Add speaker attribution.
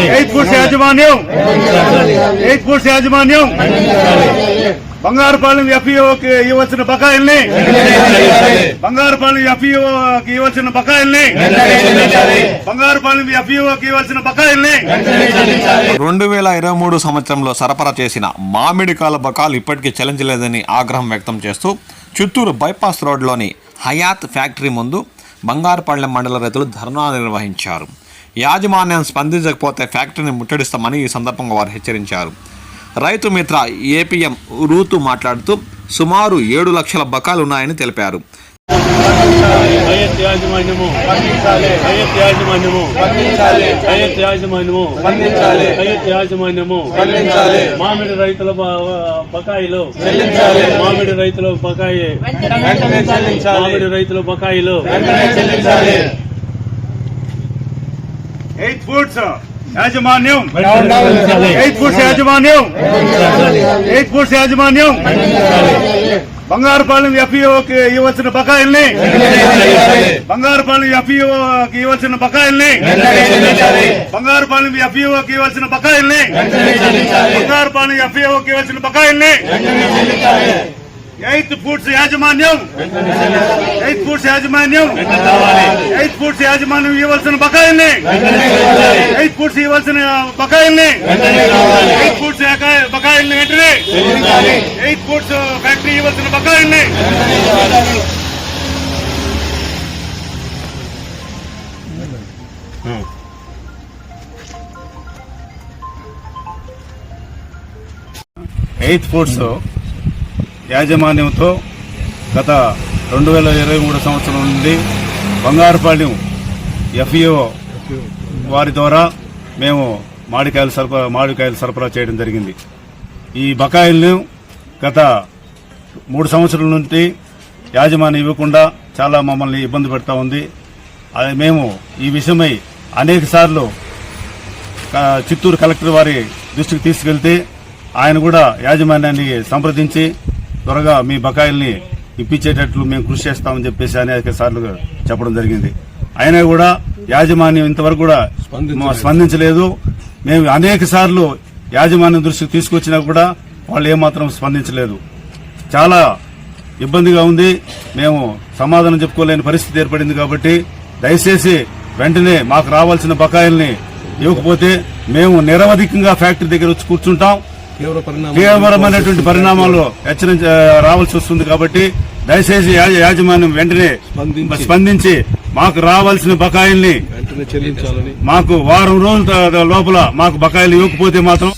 Speaker 1: Eighth foods యాజమాన్యం. Eighth foods యాజమాన్యం. బంగారుపాలెం ఎఫ్ఈఓకి ఇవ్వాల్సిన బకాయిల్ని. బంగారుపాలెం ఎఫ్ఈఓకి ఇవ్వాల్సిన బకాయిల్ని. బంగారుపాలెం ఎఫ్ఈఓకి ఇవ్వాల్సిన బకాయిల్ని.
Speaker 2: రెండు వేల ఇరవై మూడు సంవత్సరంలో సరఫరా చేసిన మామిడికాల బకాలు ఇప్పటికీ చెల్లించలేదని ఆగ్రహం వ్యక్తం చేస్తూ చిత్తూరు బైపాస్ రోడ్లోని హయాత్ ఫ్యాక్టరీ ముందు బంగారుపాళ్ళెం మండల రైతులు ధర్నా నిర్వహించారు. యాజమాన్యం స్పందించకపోతే ఫ్యాక్టరీని ముట్టడిస్తామని ఈ సందర్భంగా వారు హెచ్చరించారు. రైతు మిత్ర ఏపీఎం రూతు మాట్లాడుతూ సుమారు ఏడు లక్షల బకాలు ఉన్నాయని తెలిపారు.
Speaker 3: యాజమాన్యము హయత్ యాజమాన్యము హయత్ యాజమాన్యము హయత్ యాజమాన్యము మామిడి రైతుల బకాయిలు మామిడి రైతుల బకాయి మామిడి రైతుల బకాయిలు
Speaker 1: ఎయిత్ ఫుడ్స్ యాజమాన్యం. ఎయిత్ ఫుడ్స్ యాజమాన్యం. ఎయిత్ ఫుడ్స్ యాజమాన్యం. బంగారుపాలెం ఎఫ్ఈఓకి ఇవ్వాల్సిన బకాయిల్ని. బంగారుపాలెం ఎఫ్ఈఓకి ఇవ్వాల్సిన బకాయిల్ని. బంగారుపాలెం ఎఫ్ఈఓకి ఇవ్వాల్సిన బకాయిల్ని. బంగారుపాలెం ఎఫ్ఈఓకి ఇవ్వాల్సిన బకాయిల్ని. ఎయిత్ ఫుడ్స్ యాజమాన్యం ఎయిత్ ఫుడ్స్ యాజమాన్యం ఎయిత్ ఫుడ్స్ యాజమాన్యం ఇవ్వాల్సిన బకాయిల్ని ఎయిత్ ఫుడ్స్ ఇవ్వాల్సిన బకాయిల్ని ఎయిత్ ఫుడ్స్ యాక- బకాయిల్ని వెంటనే ఎయిత్ ఫుడ్స్ ఫ్యాక్టరీ ఇవ్వాల్సిన బకాయిల్ని ఎయిత్ ఫుడ్స్ యాజమాన్యంతో గత రెండు వేల ఇరవై మూడు సంవత్సరం నుండి బంగారుపాళ్యం ఎఫ్ఈఓ వారి ద్వారా మేము మామిడికాయలు సరఫరా మామిడికాయలు సరఫరా చేయడం జరిగింది. ఈ బకాయిలను గత మూడు సంవత్సరాల నుండి యాజమాన్యం ఇవ్వకుండా చాలా మమ్మల్ని ఇబ్బంది పెడతా ఉంది. అది మేము ఈ విషయమై అనేక సార్లు చిత్తూరు కలెక్టర్ వారి దృష్టికి తీసుకెళ్తే ఆయన కూడా యాజమాన్యాన్ని సంప్రదించి త్వరగా మీ బకాయిల్ని ఇప్పించేటట్లు మేము కృషి చేస్తామని చెప్పేసి అనేక సార్లు చెప్పడం జరిగింది. అయినా కూడా యాజమాన్యం ఇంతవరకు కూడా స్పందించలేదు. మేము అనేక సార్లు యాజమాన్యం దృష్టికి తీసుకొచ్చినా కూడా వాళ్ళు ఏమాత్రం స్పందించలేదు. చాలా ఇబ్బందిగా ఉంది. మేము సమాధానం చెప్పుకోలేని పరిస్థితి ఏర్పడింది కాబట్టి దయచేసి వెంటనే మాకు రావాల్సిన బకాయిల్ని ఇవ్వకపోతే మేము నిరవధికంగా ఫ్యాక్టరీ దగ్గర వచ్చి కూర్చుంటాం. తీవ్రమైనటువంటి పరిణామాలు హెచ్చరించ రావాల్సి వస్తుంది కాబట్టి దయచేసి యాజమాన్యం వెంటనే స్పందించి. మాకు రావాల్సిన బకాయిల్ని మాకు వారం రోజుల లోపల మాకు బకాయిలు ఇవ్వకపోతే మాత్రం